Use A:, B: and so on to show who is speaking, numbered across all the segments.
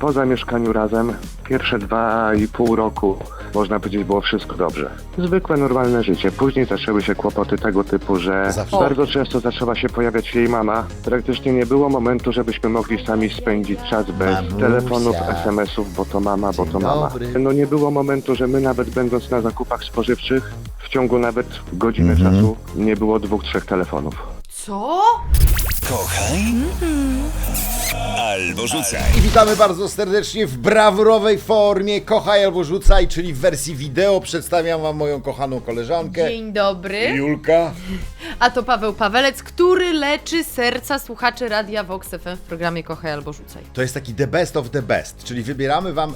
A: Po zamieszkaniu razem pierwsze dwa i pół roku można powiedzieć było wszystko dobrze. Zwykłe, normalne życie. Później zaczęły się kłopoty tego typu, że
B: Zawsze.
A: bardzo często zaczęła się pojawiać jej mama. Praktycznie nie było momentu, żebyśmy mogli sami spędzić czas bez
B: Mamusia.
A: telefonów, SMS-ów, bo to mama, bo
B: Dzień
A: to mama.
B: dobry.
A: No nie było momentu, że my nawet będąc na zakupach spożywczych w ciągu nawet godziny
B: Mhm.
A: czasu nie było dwóch, trzech telefonów.
C: Co?
D: Kochaj albo rzucaj.
B: I witamy bardzo serdecznie w brawurowej formie Kochaj albo Rzucaj, czyli w wersji wideo. Przedstawiam wam moją kochaną koleżankę
C: Dzień dobry.
B: Julka.
C: A to Paweł Pawelec, który leczy serca słuchaczy Radia Vox FM w programie Kochaj albo Rzucaj.
B: To jest taki the best of the best, czyli wybieramy wam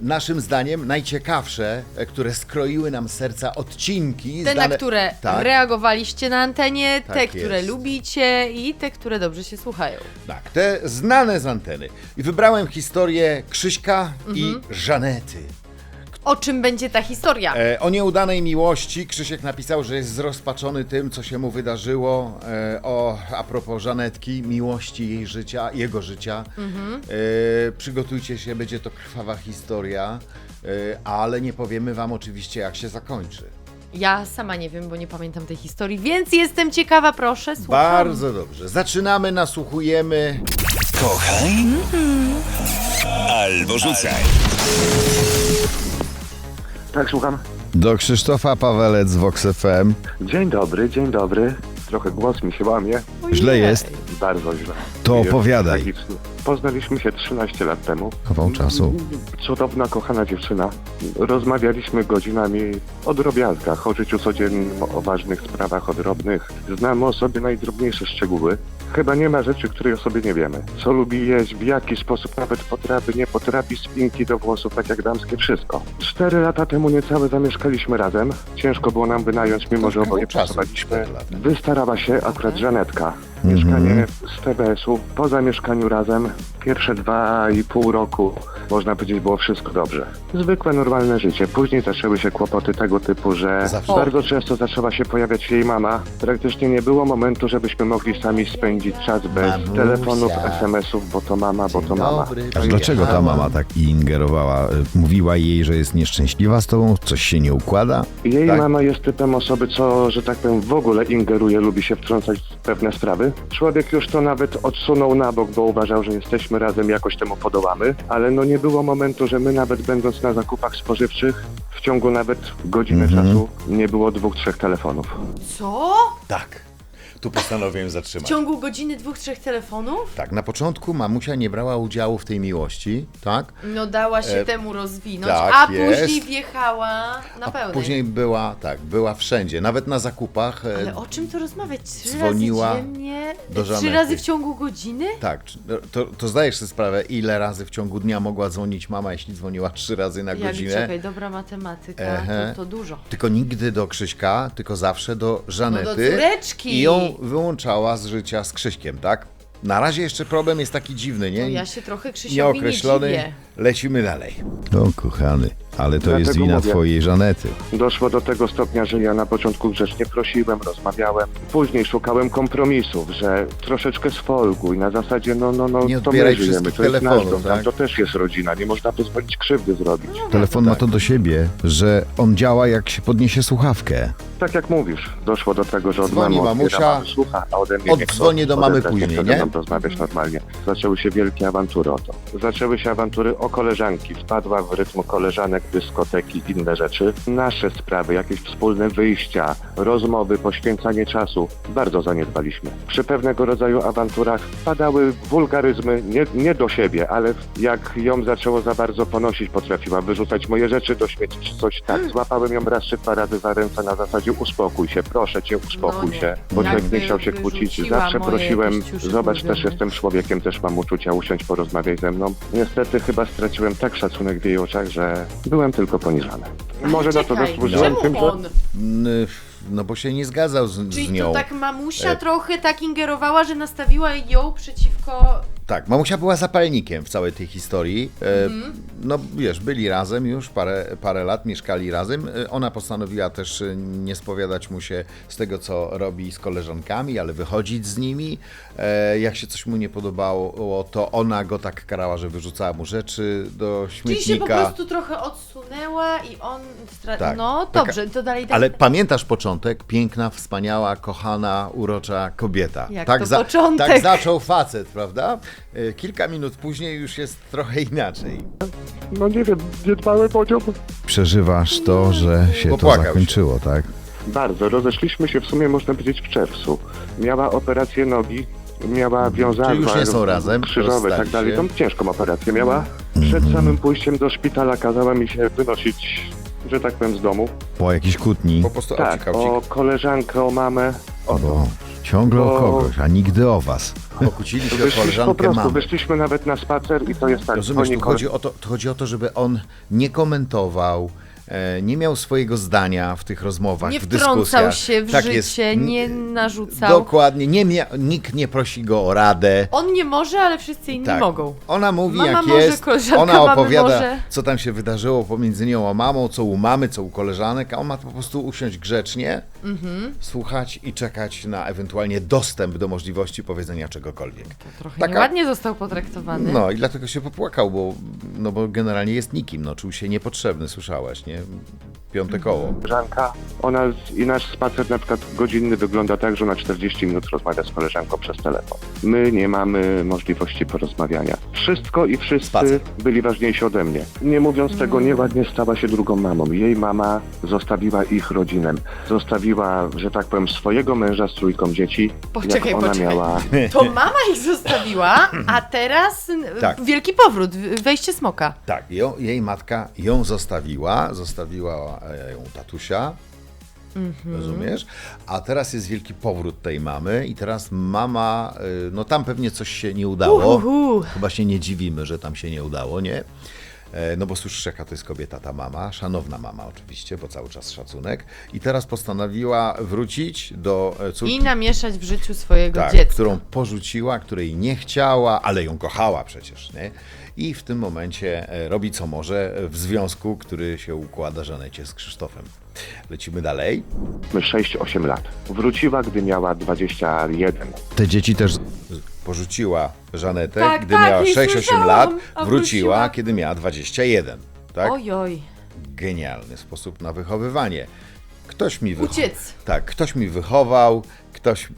B: naszym zdaniem najciekawsze, e, które skroiły nam serca odcinki.
C: Te, na
B: znane-
C: które
B: tak,
C: reagowaliście na antenie,
B: Tak
C: te, które
B: jest.
C: lubicie i te, które dobrze się słuchają.
B: tak, te znane z anteny. I wybrałem historię Krzyśka i
C: Mhm.
B: Żanety.
C: O czym będzie ta historia?
B: E, o nieudanej miłości Krzysiek napisał, że jest zrozpaczony tym, co się mu wydarzyło. E, o, a propos Żanetki, miłości jej życia, jego życia. E, przygotujcie się, będzie to krwawa historia, e, ale nie powiemy wam oczywiście, jak się zakończy.
C: Ja sama nie wiem, bo nie pamiętam tej historii, więc jestem ciekawa, proszę, słucham.
B: Bardzo dobrze. Zaczynamy, nasłuchujemy.
D: Kochaj albo rzucaj.
A: Tak, słucham.
E: Do Krzysztofa Pawelec z Vox FM.
A: Dzień dobry, dzień dobry. Trochę głos mi się łamie.
E: Źle jest.
A: Bardzo źle.
E: To
A: Jest
E: opowiadaj.
A: tragicznie. Poznaliśmy się 13 lat temu.
E: Kawał czasu.
A: Cudowna, kochana dziewczyna. Rozmawialiśmy godzinami o drobiazgach, o życiu codziennym, o ważnych sprawach, o drobnych. Znamy o sobie najdrobniejsze szczegóły. Chyba nie ma rzeczy, której o sobie nie wiemy. Co lubi jeść, w jaki sposób nawet potrafi, nie potrafi, spinki do włosów, tak jak damskie, wszystko. Cztery lata temu niecałe zamieszkaliśmy razem. Ciężko było nam wynająć, mimo że oboje pracowaliśmy. Wystarała się akurat Żanetka. Mieszkanie z TBS-u. Po zamieszkaniu razem pierwsze dwa i pół roku można powiedzieć było wszystko dobrze. Zwykłe, normalne życie. Później zaczęły się kłopoty tego typu, że
B: Zawsze.
A: bardzo często zaczęła się pojawiać jej mama. Praktycznie nie było momentu, żebyśmy mogli sami spędzić czas bez
B: Mamusia.
A: telefonów, SMS-ów, bo to mama, bo to mama.
B: Dobry,
E: A dlaczego ta mama tak ingerowała? Y, Mówiła jej, że jest nieszczęśliwa z tobą? Coś się nie układa?
A: Jej
B: Tak.
A: mama jest typem osoby, co, że tak powiem, w ogóle ingeruje, lubi się wtrącać w pewne sprawy. Człowiek już to nawet odsunął na bok, bo uważał, że jesteśmy razem, jakoś temu podołamy, ale no nie było momentu, że my nawet będąc na zakupach spożywczych, w ciągu nawet godziny czasu nie było dwóch, trzech telefonów.
C: Co?
B: Tak. Tu postanowiłem
C: W
B: zatrzymać.
C: ciągu godziny dwóch, trzech telefonów?
B: Tak, na początku mamusia nie brała udziału w tej miłości, tak?
C: No dała się
B: E,
C: temu rozwinąć,
B: tak
C: a
B: jest.
C: później wjechała na
B: A
C: pełnej.
B: później była, tak, była wszędzie, nawet na zakupach. e,
C: Ale o czym to rozmawiać? Trzy
B: dzwoniła
C: razy dziennie?
B: do
C: Trzy
B: Żanety.
C: razy w ciągu godziny?
B: Tak, czy- no, to, to zdajesz sobie sprawę, ile razy w ciągu dnia mogła dzwonić mama, jeśli dzwoniła trzy razy na
C: Jak,
B: godzinę.
C: czekaj, dobra matematyka,
B: Ehe.
C: to, to dużo.
B: Tylko nigdy do Krzyśka, tylko zawsze do Żanety.
C: No do córeczki.
B: I ją wyłączała z życia z Krzyśkiem, tak? Na razie jeszcze problem jest taki dziwny, nie?
C: To ja się trochę Krzysiowi nie
B: Nieokreślony.
C: dziwię.
B: Lecimy dalej.
E: O, kochany. Ale to jest
A: Dlatego
E: wina
A: mówię.
E: twojej Żanety.
A: Doszło do tego stopnia, że ja na początku grzecznie prosiłem, rozmawiałem. Później szukałem kompromisów, że troszeczkę sfolguj, na zasadzie no, no, no,
B: Nie
A: to
B: odbieraj
A: my żyjemy,
B: wszystkich
A: to jest nasz
B: telefonów,
A: dom, tam
B: tak?
A: to też jest rodzina, nie można pozwolić krzywdy zrobić.
E: Telefon ma to do siebie, że on działa jak się podniesie słuchawkę.
A: Tak jak mówisz, doszło do tego, że od
B: Dzwoni
A: mamy
B: mamusia,
A: mamy słucha, a ode mnie nie chce
B: oddzwonię do mamy
A: odebrać,
B: później,
A: chce ze
B: nie?
A: mną rozmawiać normalnie. Zaczęły się wielkie awantury o to. Zaczęły się awantury o koleżanki. Wpadła w rytm koleżanek, dyskoteki, inne rzeczy. Nasze sprawy, jakieś wspólne wyjścia, rozmowy, poświęcanie czasu bardzo zaniedbaliśmy. Przy pewnego rodzaju awanturach padały wulgaryzmy, nie, nie do siebie, ale jak ją zaczęło za bardzo ponosić, potrafiła wyrzucać moje rzeczy do śmieci czy coś tak. Złapałem ją raz czy dwa razy za ręce na zasadzie uspokój się, proszę cię, uspokój
C: No nie.
A: się, bo człowiek
C: Jakby
A: nie chciał się kłócić. Zawsze
C: moje
A: prosiłem,
C: jakieś ciuszki
A: zobacz, też jestem człowiekiem, też mam uczucia, usiądź, porozmawiaj ze mną. Niestety chyba straciłem tak szacunek w jej oczach, że byłem tylko poniżany. Może na to
C: Czekaj,
A: zasłużyłem
C: czemu
A: tym, że...
C: on?
B: N- No bo się nie zgadzał z, z
C: Czyli
B: nią.
C: to tak mamusia
B: E.
C: trochę tak ingerowała, że nastawiła ją przeciwko
B: Tak, mamusia była zapalnikiem w całej tej historii. E, No wiesz, byli razem już parę, parę lat, mieszkali razem. E, Ona postanowiła też e, nie spowiadać mu się z tego, co robi z koleżankami, ale wychodzić z nimi. E, Jak się coś mu nie podobało, to ona go tak karała, że wyrzucała mu rzeczy do
C: Czyli
B: śmietnika.
C: się po prostu trochę odsunęła i on... Stra...
B: Tak.
C: No
B: Taka-
C: dobrze, to dalej... tak-
B: Ale pamiętasz początek? Piękna, wspaniała, kochana, urocza kobieta.
C: Jak
B: tak,
C: to początek.
B: tak zaczął facet, prawda? E, Kilka minut później już jest trochę inaczej.
A: No nie wiem, nie dbałem o nią.
E: Przeżywasz to, że się to
B: Popłakał się.
E: zakończyło, tak?
A: Bardzo. Rozeszliśmy się w sumie, można powiedzieć, w czerwcu. Miała operację nogi, miała wiązadła
B: Czyli już nie są razem,
A: krzyżowe i tak
B: rozstali
A: dalej.
B: się.
A: Tą ciężką operację miała. Przed samym pójściem do szpitala kazała mi się wynosić, że tak powiem, z domu.
E: Po jakiejś kłótni.
B: Po prostu
A: Tak, o koleżankę, o mamę. O to.
E: Bo ciągle o
A: Bo-
E: kogoś, a nigdy o was.
B: Pokłócili się o
A: Wyszliśmy po
B: koleżankę
A: prostu,
B: mamy.
A: wyszliśmy nawet na spacer i to jest tak.
B: Rozumiesz, tu chodzi o to, tu chodzi o to, żeby on nie komentował, nie miał swojego zdania w tych rozmowach,
C: Nie
B: w
C: wtrącał
B: dyskusjach.
C: się w
B: tak
C: życie,
B: jest.
C: nie narzucał.
B: Dokładnie, nie mia- nikt nie prosi go o radę.
C: On nie może, ale wszyscy inni
B: Tak.
C: mogą.
B: Ona mówi
C: Mama
B: jak
C: może,
B: jest, ona opowiada,
C: może.
B: co tam się wydarzyło pomiędzy nią a mamą, co u mamy, co u koleżanek, a on ma po prostu usiąść grzecznie,
C: Mhm.
B: słuchać i czekać na ewentualnie dostęp do możliwości powiedzenia czegokolwiek.
C: Trochę
B: Taka-
C: nieładnie został potraktowany.
B: No i dlatego się popłakał, bo, no bo generalnie jest nikim, no czuł się niepotrzebny, słyszałaś, nie? wiem, Piąte koło.
A: koleżanka, ona z- i nasz spacer na przykład godzinny wygląda tak, że na 40 minut rozmawia z koleżanką przez telefon. My nie mamy możliwości porozmawiania. Wszystko i wszyscy
B: Spacer.
A: byli ważniejsi ode mnie. Nie mówiąc tego, nieładnie stała się drugą mamą. Jej mama zostawiła ich rodzinę. Zostawiła, że tak powiem, swojego męża z trójką dzieci.
C: Poczekaj,
A: jak ona
C: poczekaj.
A: miała
C: To mama ich zostawiła, a teraz n-
B: Tak.
C: wielki powrót, w- wejście smoka.
B: Tak, ją, jej matka ją zostawiła, zostawiła e, ją tatusia, rozumiesz? A teraz jest wielki powrót tej mamy i teraz mama, y, no tam pewnie coś się nie udało.
C: Uhuhu.
B: Chyba się nie dziwimy, że tam się nie udało, nie? E, No bo słyszysz, jaka to jest kobieta ta mama, szanowna mama oczywiście, bo cały czas szacunek. I teraz postanowiła wrócić do e, córki,
C: I namieszać w życiu swojego
B: tak,
C: dziecka.
B: którą porzuciła, której nie chciała, ale ją kochała przecież, nie? I w tym momencie e, robi co może w związku, który się układa Żanecie z Krzysztofem. Lecimy dalej.
A: 6-8 lat. Wróciła, gdy miała 21.
E: Te dzieci też
B: Porzuciła Żanetę,
C: Tak,
B: gdy
C: tak,
B: miała
C: i
B: 6-8
C: słyszałam,
B: lat,
C: a
B: wróciła,
C: wróciła.
B: kiedy miała 21. Tak?
C: Ojoj.
B: Genialny sposób na wychowywanie. Ktoś mi wychował.
C: Uciec.
B: Tak, ktoś mi wychował, ktoś e,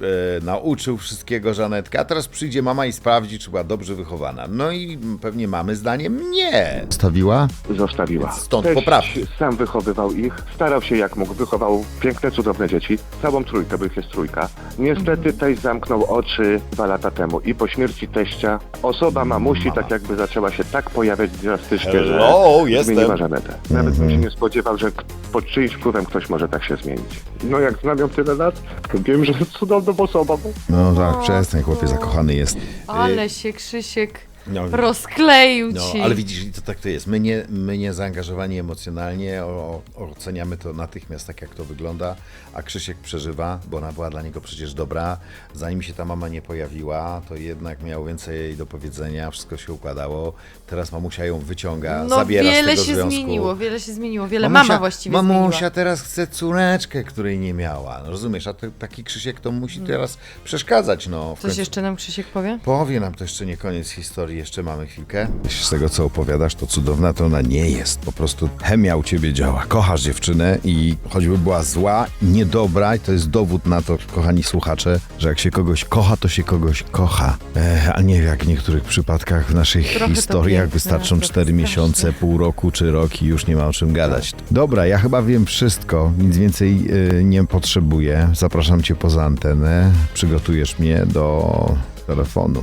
B: nauczył wszystkiego Żanetkę, a teraz przyjdzie mama i sprawdzi, czy była dobrze wychowana. No i pewnie mamy zdaniem nie.
E: stawiła?
A: Zostawiła.
B: Stąd
A: Teść
B: poprawki.
A: sam wychowywał ich, starał się jak mógł, wychował piękne, cudowne dzieci, całą trójkę, bo ich jest trójka. Niestety teść zamknął oczy dwa lata temu i po śmierci teścia osoba mamusi tak jakby zaczęła się tak pojawiać drastycznie,
B: Hello,
A: że
B: jestem.
A: zmieniła Żanetę. Nawet bym się nie spodziewał, że k- pod czyimś wpływem ktoś może tak się zmienić. No jak znam ją tyle lat, to wiem, że cudowną osobą.
E: No tak, przestań, chłopie, zakochany jest.
C: Ale się Krzysiek
B: No,
C: rozkleił
B: No,
C: ci.
B: ale widzisz, to tak to jest. My nie, my nie zaangażowani emocjonalnie, o, oceniamy to natychmiast tak, jak to wygląda, a Krzysiek przeżywa, bo ona była dla niego przecież dobra. Zanim się ta mama nie pojawiła, to jednak miał więcej do powiedzenia, wszystko się układało. Teraz mamusia ją wyciąga,
C: No
B: zabiera z
C: wiele
B: tego
C: się
B: związku.
C: zmieniło, wiele się zmieniło, wiele mama właściwie
B: Mamusia
C: zmieniła.
B: teraz chce córeczkę, której nie miała. No, rozumiesz, a te, taki Krzysiek to musi teraz przeszkadzać. No,
C: Coś
B: końcu-
C: jeszcze nam Krzysiek powie?
B: Powie nam to jeszcze nie koniec historii, jeszcze mamy chwilkę.
E: Z tego, co opowiadasz, to cudowna to ona nie jest. Po prostu chemia u ciebie działa. Kochasz dziewczynę i choćby była zła, niedobra, i to jest dowód na to, kochani słuchacze, że jak się kogoś kocha, to się kogoś kocha. E, a nie jak w niektórych przypadkach w naszych
C: Trochę to
E: historiach
C: piękne,
E: wystarczą
C: trochę
E: cztery
C: straszne.
E: miesiące, pół roku czy rok i już nie ma o czym gadać. Dobra, ja chyba wiem wszystko, nic więcej e, nie potrzebuję. Zapraszam cię poza antenę. Przygotujesz mnie do telefonu.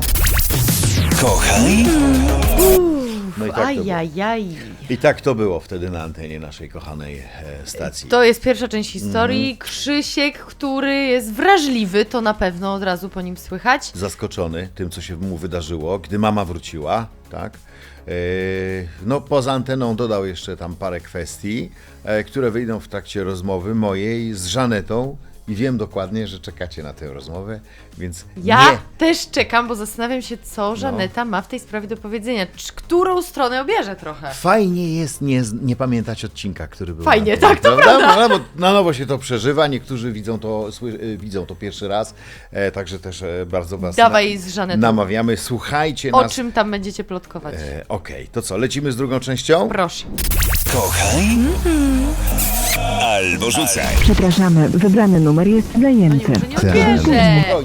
D: Kochaj,
B: No i tak, to było.
C: Ajajaj.
B: I tak to było wtedy na antenie naszej kochanej e, stacji.
C: To jest pierwsza część
B: Mhm.
C: historii. Krzysiek, który jest wrażliwy, to na pewno od razu po nim słychać.
B: zaskoczony tym, co się mu wydarzyło, gdy mama wróciła, tak? E, No, poza anteną dodał jeszcze tam parę kwestii, e, które wyjdą w trakcie rozmowy mojej z Żanetą i wiem dokładnie, że czekacie na tę rozmowę, więc
C: Ja
B: nie.
C: też czekam, bo zastanawiam się, co Żaneta ma w tej sprawie do powiedzenia. Czy, którą stronę obierze trochę?
B: Fajnie jest nie, nie pamiętać odcinka, który był.
C: Fajnie,
B: na
C: tak, to
B: prawda? No, bo na nowo się to przeżywa, niektórzy widzą to, sły, y, widzą to pierwszy raz, e, także też e, bardzo was
C: Dawaj z Żanetą.
B: namawiamy. Słuchajcie
C: O
B: nas.
C: czym tam będziecie plotkować?
B: E, Okej, to co, lecimy z drugą częścią?
C: Proszę.
D: Kochaj albo rzucaj.
F: Przepraszamy, wybrany numer jest zajęty.
B: Tak.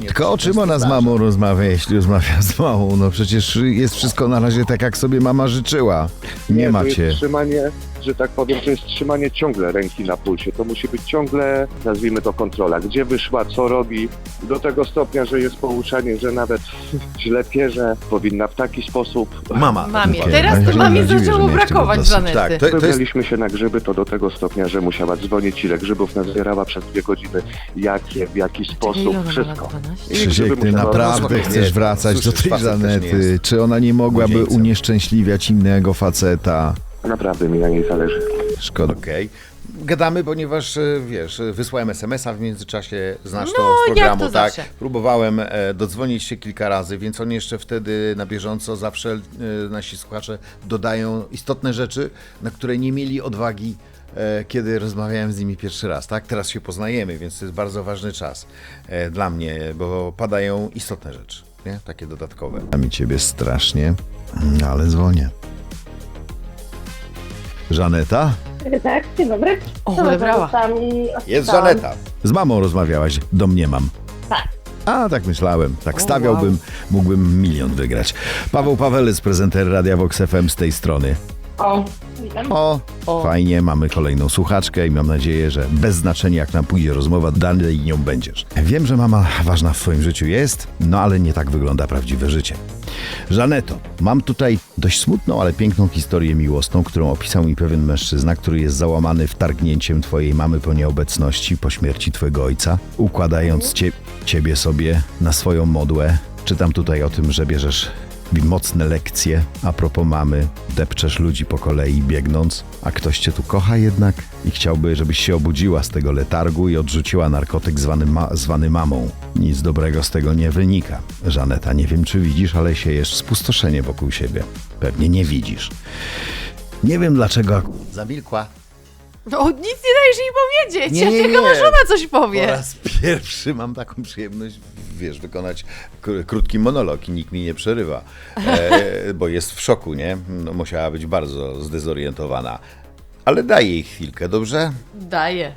E: Tylko o czym ona z mamą rozmawia, jeśli rozmawia z mamą? No przecież jest wszystko na razie tak, jak sobie mama życzyła. Nie
A: to
E: macie.
A: trzymanie, że tak powiem, to jest trzymanie ciągle ręki na pulsie. To musi być ciągle, nazwijmy to kontrola. Gdzie wyszła, co robi, do tego stopnia, że jest pouczanie, że nawet źle pierze, powinna w taki sposób.
B: Mama.
C: Mamie. Teraz to mamie
E: nie dziwię, że
C: zaczęło
E: miałeś tego
C: brakować
E: dosyć.
C: Żanety.
B: Tak, to, to jest
A: Wybraliśmy się na grzyby, to do tego stopnia, że musiała dzwonić, ile grzybów nazbierała przez dwie godziny, jakie, w jaki sposób,
C: ile ona ma
A: wszystko.
C: lat? 12?
A: I grzyby
E: Krzysiek, ty
A: musiała-
E: naprawdę chcesz wracać do
B: słyszysz,
E: tej
B: facet też nie
E: Żanety.
B: jest
E: Czy ona nie mogłaby
B: młodzieńcem.
E: unieszczęśliwiać innego faceta?
A: Naprawdę mi na niej zależy.
E: Szkoda.
B: Okej. Gadamy, ponieważ e, wiesz, e, wysłałem SMS-a w międzyczasie, znasz
C: No,
B: to z
C: jak
B: programu,
C: to
B: tak?
C: zawsze.
B: Próbowałem e, dodzwonić się kilka razy, więc oni jeszcze wtedy na bieżąco zawsze e, nasi słuchacze dodają istotne rzeczy, na które nie mieli odwagi, e, kiedy rozmawiałem z nimi pierwszy raz, tak? Teraz się poznajemy, więc to jest bardzo ważny czas e, dla mnie, bo padają istotne rzeczy, nie? Takie dodatkowe.
E: A mi ciebie strasznie, ale dzwonię. Żaneta?
G: Tak, dzień dobry.
C: O,
G: Co i
B: Jest. Żaneta.
E: Z mamą rozmawiałaś, domniemam.
G: Tak.
E: A, tak myślałem. Tak stawiałbym, mógłbym milion wygrać. Paweł Pawelec, prezenter Radia Vox FM z tej strony.
G: O, witam.
E: O,
C: O.
E: fajnie, mamy kolejną słuchaczkę i mam nadzieję, że bez znaczenia jak nam pójdzie rozmowa, dalej nią będziesz. Wiem, że mama ważna w twoim życiu jest, no ale nie tak wygląda prawdziwe życie. Żaneto, mam tutaj dość smutną, ale piękną historię miłosną, którą opisał mi pewien mężczyzna, który jest załamany wtargnięciem twojej mamy po nieobecności, po śmierci twojego ojca, układając cie, ciebie sobie na swoją modłę. Czytam tutaj o tym, że bierzesz mocne lekcje a propos mamy, depczesz ludzi po kolei biegnąc, a ktoś cię tu kocha jednak i chciałby, żebyś się obudziła z tego letargu i odrzuciła narkotyk zwany, ma- zwany mamą. Nic dobrego z tego nie wynika. Żaneta, nie wiem czy widzisz, ale siejesz spustoszenie wokół siebie. Pewnie nie widzisz. Nie wiem dlaczego
B: Zamilkła.
C: No, nic nie dajesz jej powiedzieć.
B: Nie, nie,
C: tylko
B: nie.
C: na żona coś
B: Po
C: powie.
B: raz pierwszy mam taką przyjemność, wiesz, wykonać krótki monolog i nikt mi nie przerywa, e, bo jest w szoku, nie? No, musiała być bardzo zdezorientowana. Ale daj jej chwilkę, dobrze?
C: Daję.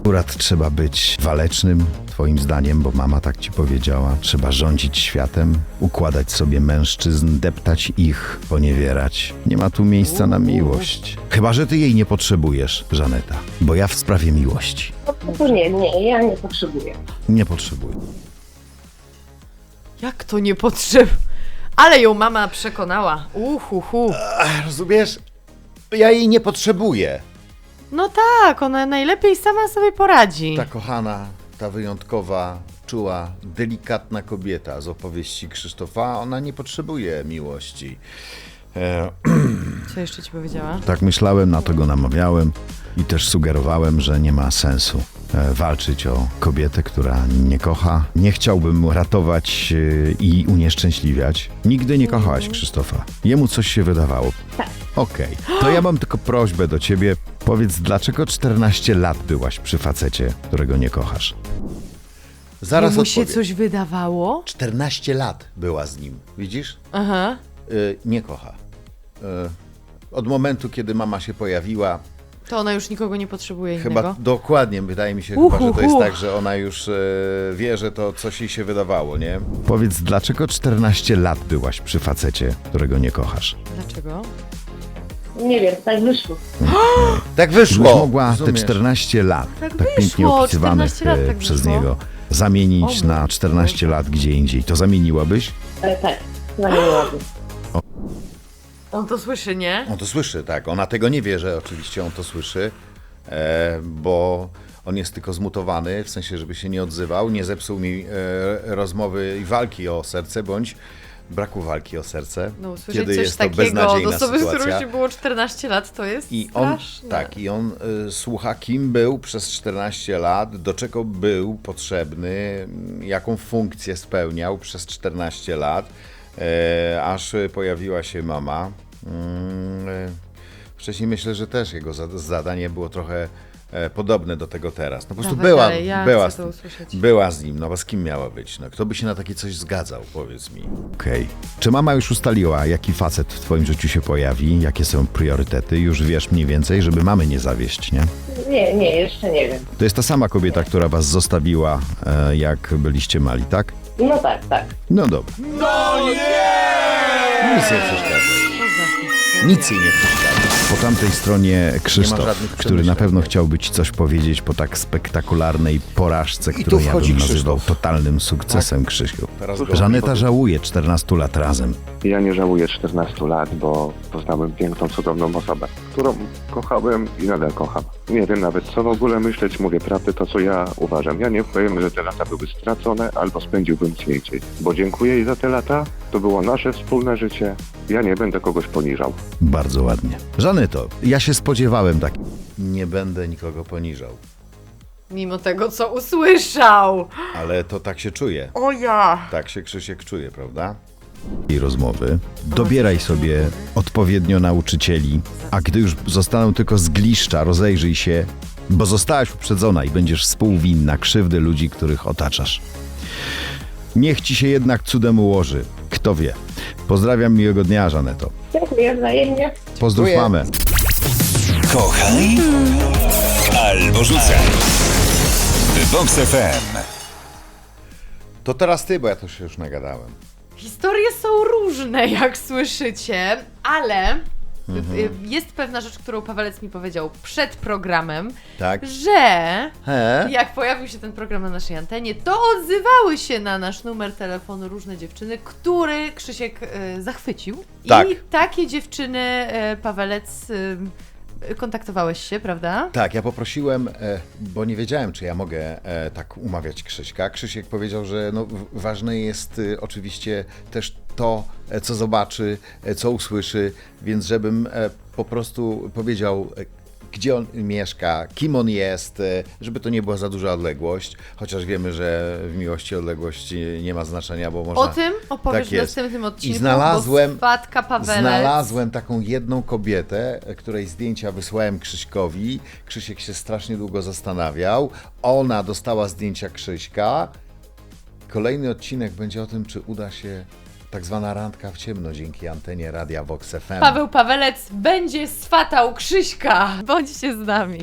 E: akurat trzeba być walecznym, twoim zdaniem, bo mama tak ci powiedziała. Trzeba rządzić światem, układać sobie mężczyzn, deptać ich, poniewierać. Nie ma tu miejsca na miłość. Chyba, że ty jej nie potrzebujesz, Żaneta, bo ja w sprawie miłości
G: prostu nie, nie, ja nie potrzebuję.
E: nie potrzebuję.
C: Jak to nie potrzeb... Ale ją mama przekonała. Uhuhu.
B: Ach, rozumiesz? Ja jej nie potrzebuję.
C: No tak, ona najlepiej sama sobie poradzi.
B: Ta kochana, ta wyjątkowa, czuła, delikatna kobieta z opowieści Krzysztofa, ona nie potrzebuje miłości. E,
C: Co jeszcze ci powiedziała?
E: Tak myślałem, na to go namawiałem i też sugerowałem, że nie ma sensu walczyć o kobietę, która nie kocha. Nie chciałbym ratować e, i unieszczęśliwiać. Nigdy nie kochałaś Krzysztofa. Jemu coś się wydawało. Okej, to ja mam tylko prośbę do ciebie. Powiedz, dlaczego 14 lat byłaś przy facecie, którego nie kochasz?
B: zaraz
C: Mu się
B: odpowiem.
C: coś wydawało?
B: 14 lat była z nim, widzisz?
C: Aha.
B: Y, nie kocha. Y, od momentu, kiedy mama się pojawiła,
C: To ona już nikogo nie potrzebuje
B: chyba
C: innego.
B: dokładnie, wydaje mi się, chyba, że to jest tak, że ona już e, wie, że to coś jej się wydawało, nie?
E: Powiedz, dlaczego 14 lat byłaś przy facecie, którego nie kochasz?
C: Dlaczego?
G: Nie wiem, tak wyszło.
B: Tak
E: Byś
B: wyszło.
E: mogła te
B: rozumiesz?
E: 14 lat,
C: Tak
E: tak, pięknie
C: wyszło,
E: opisywanych
C: 14 lat
E: e,
C: tak
E: przez
C: wyszło.
E: niego, zamienić
C: O
E: na
C: mój
E: 14 lat gdzie indziej. To zamieniłabyś?
G: E, tak, zamieniłabym.
C: On to słyszy, nie?
B: On to słyszy, tak. Ona tego nie wie, że oczywiście on to słyszy, e, bo on jest tylko zmutowany, w sensie, żeby się nie odzywał, nie zepsuł mi e, rozmowy i walki o serce, bądź braku walki o serce,
C: No, usłyszeć
B: kiedy
C: coś
B: jest to
C: takiego
B: beznadziejna
C: od osoby, z którą
B: sytuacja.
C: się było 14 lat, to jest
B: I on,
C: straszne.
B: tak, i on y, słucha, kim był przez 14 lat, do czego był potrzebny, m, jaką funkcję spełniał przez 14 lat, aż y, pojawiła się mama. Mm, e, wcześniej myślę, że też jego za- zadanie było trochę e, podobne do tego teraz. No po prostu
C: Dawaj
B: była,
C: dalej, ja
B: była,
C: usłyszeć.
B: była z nim, no bo z kim miała być? No, kto by się na takie coś zgadzał, powiedz mi. Okej. Czy mama już ustaliła, jaki facet w twoim życiu się pojawi, jakie są priorytety? Już wiesz mniej więcej, żeby mamy nie zawieść, nie?
G: Nie, nie, jeszcze nie wiem.
E: To jest ta sama kobieta, która was zostawiła, e, jak byliście mali, tak?
G: No tak, tak.
E: No dobra.
B: Nic nie przeszkadza.
C: Co za
B: Nic jej nie przeszkadza.
E: Po tamtej stronie Krzysztof, który na pewno chciałby ci coś powiedzieć po tak spektakularnej porażce, którą ja
B: wchodzi
E: bym nazywał
B: Krzysztof.
E: totalnym sukcesem, Krzysiu.
B: Teraz
A: Cóż,
B: go...
E: Żaneta żałuje 14 lat razem.
A: Ja nie żałuję 14 lat, bo poznałem piękną, cudowną osobę, którą kochałem i nadal kocham. Nie wiem nawet, co w ogóle myśleć, mówię prawdę, to co ja uważam. Ja nie powiem, że te lata były stracone, albo spędziłbym gdzie indziej. Bo dziękuję jej za te lata, to było nasze wspólne życie. Ja nie będę kogoś poniżał.
E: Bardzo ładnie. Żaneto, ja się spodziewałem tak.
B: Nie będę nikogo poniżał,
C: Mimo tego, co usłyszał.
B: ale to tak się czuje.
C: O ja.
B: Tak się Krzysiek czuje, prawda?
E: I rozmowy. Dobieraj sobie odpowiednio nauczycieli, a gdy już zostaną tylko z gliszcza, rozejrzyj się, bo zostałaś uprzedzona i będziesz współwinna krzywdy ludzi, których otaczasz. Niech ci się jednak cudem ułoży. Kto wie. Pozdrawiam miłego dnia, Żaneto.
G: Dziękuję wzajemnie.
E: Pozdrów
B: Dziękuję.
E: mamę.
D: Kochaj albo rzucaj. Vox FM.
B: To teraz ty, bo ja to się już nagadałem.
C: Historie są różne, jak słyszycie, ale y, jest pewna rzecz, którą Pawelec mi powiedział przed programem,
B: Tak?
C: że
B: He?
C: jak pojawił się ten program na naszej antenie, to odzywały się na nasz numer telefonu różne dziewczyny, który Krzysiek y, zachwycił.
B: Tak.
C: I takie dziewczyny, y, Pawelec, y, kontaktowałeś się, prawda?
B: Tak, ja poprosiłem, e, bo nie wiedziałem, czy ja mogę e, tak umawiać Krzyśka. Krzysiek powiedział, że no, ważne jest e, oczywiście też to, e, co zobaczy, co usłyszy, więc żebym po prostu powiedział, gdzie on mieszka, kim on jest, e, żeby to nie była za duża odległość, chociaż wiemy, że w miłości odległość nie ma znaczenia, bo można...
C: O tym opowiesz
B: Tak
C: w następnym odcinku.
B: I znalazłem, znalazłem taką jedną kobietę, której zdjęcia wysłałem Krzyśkowi. Krzysiek się strasznie długo zastanawiał. Ona dostała zdjęcia Krzyśka. Kolejny odcinek będzie o tym, czy uda się tak zwana randka w ciemno dzięki antenie Radia Vox FM.
C: Paweł Pawelec będzie swatał Krzyśka. Bądźcie z nami.